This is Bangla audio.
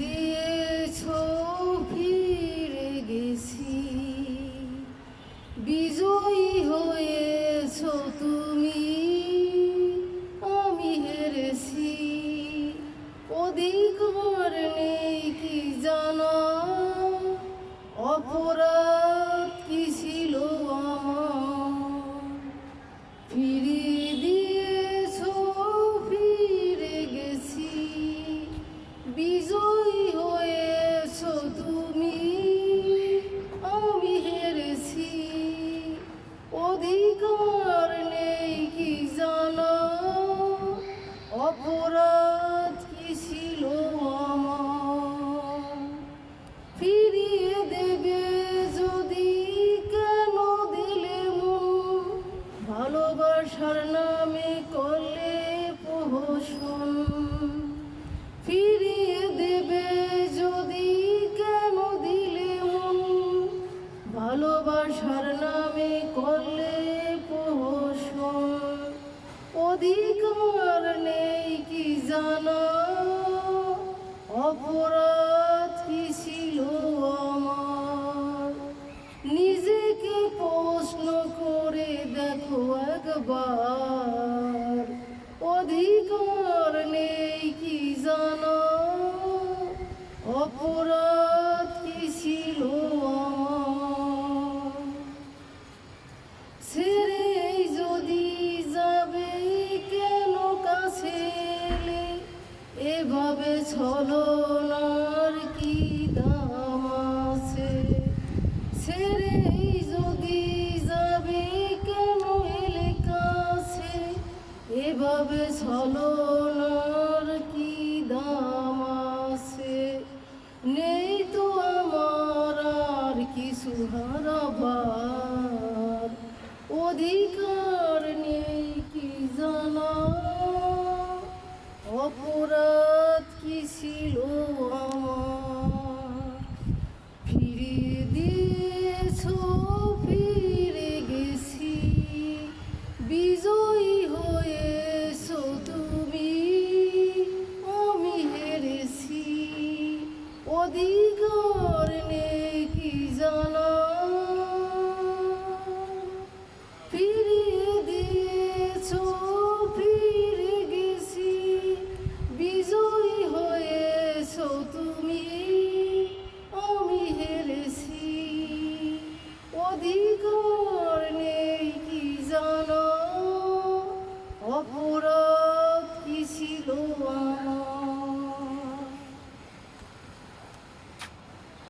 দিয়েছ ফিরে গেছি। বিজয়ী তুমি আমি হেরেছি। অধিকার নেই কি জানা অপরাধ নেই কি জানা? অপরাধ কি ছিল আমার? ফিরিয়ে দেবে যদি কেন দিলে মন? ভালোবাসার নামে করলে প্রহসন। ফিরিয়ে দেবে জানা, অপরাধ কি ছিল আমার? নিজেকে প্রশ্ন করে দেখো একবার। অধিকার নেই কি জানা? অপরাধ ছলনার কি দাম আছে? ছেড়ে যদি যাবে কেন এলে কাছে? এভাবে ছলনার কি দাম আছে? নেই তো আমার আর কিছু হারাবার অধিকার তোর নেই কি জানো? অপরাধ